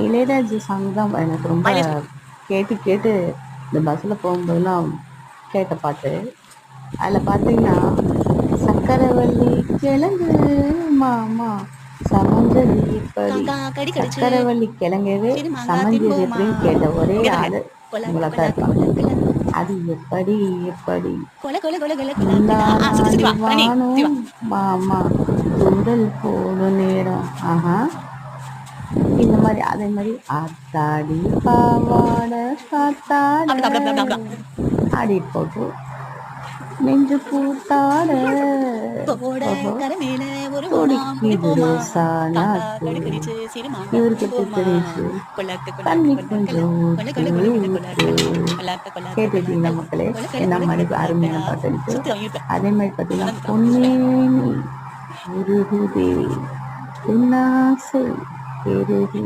Ilaiyaraaja song தான் எனக்கு ரொம்ப கேட்டு கேட்டு இந்த பஸ்ஸில் போகும்போதெல்லாம் கேட்ட பாட்டு. அதில் பார்த்தீங்கன்னா சக்கரவள்ளி கிழங்கு மாமா சமஞ்சது இப்படி சக்கரவள்ளி கிழங்கவே சமஞ்சது. எப்படின்னு கேட்ட ஒரே ஆளு கொல உங்களை கொல தான் கொல இருப்பாங்க அது எப்படி எப்படி? மாமா துண்டல் போடும் நேரம். ஆஹா. இந்த மாதிரி அதே மாதிரி. ஆத்தாடி பாவாட காத்தாட ஆடி போட்டு நெஞ்சு சிறுமா இவருக்கு தண்ணி கொஞ்சம் கேட்டுட்டீங்களா மக்களே? என்ன மாதிரி அருமையான பாட்டு அதே மாதிரி பார்த்தீங்கன்னா பொன்னேனி உருகுதே. உன்னாசை 对对对。